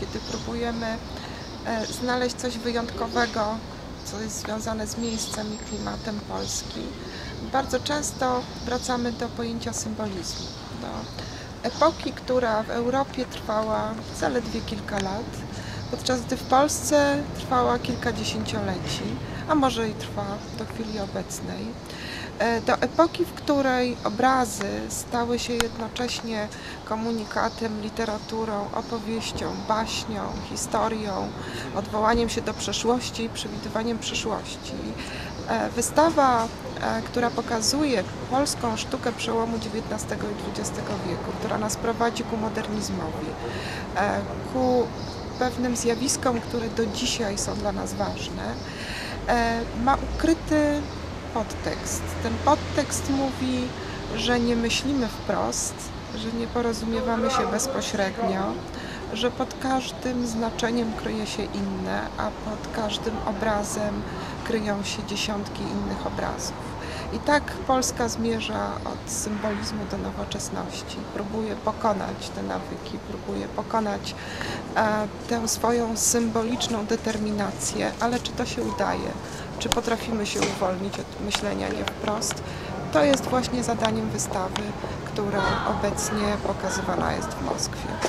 kiedy próbujemy e, znaleźć coś wyjątkowego, co jest związane z miejscem i klimatem Polski, bardzo często wracamy do pojęcia symbolizmu, do epoki, która w Europie trwała zaledwie kilka lat, podczas gdy w Polsce trwała kilka dziesięcioleci, a może i trwa do chwili obecnej. E, Do epoki, w której obrazy stały się jednocześnie komunikatem, literaturą, opowieścią, baśnią, historią, odwołaniem się do przeszłości i przewidywaniem przyszłości. E, Wystawa, e, która pokazuje polską sztukę przełomu XIX i XX wieku, która nas prowadzi ku modernizmowi, ku pewnym zjawiskom, które do dzisiaj są dla nas ważne, e, ma ukryty podtekst. Ten podtekst mówi, że nie myślimy wprost, że nie porozumiewamy się bezpośrednio, że pod każdym znaczeniem kryje się inne, a pod każdym obrazem kryją się dziesiątki innych obrazów. I tak Polska zmierza od symbolizmu do nowoczesności. Próbuje pokonać te nawyki, próbuje pokonać e, tę swoją symboliczną determinację, ale czy to się udaje? Czy potrafimy się uwolnić od myślenia nie wprost? To jest właśnie zadaniem wystawy, która obecnie pokazywana jest w Moskwie.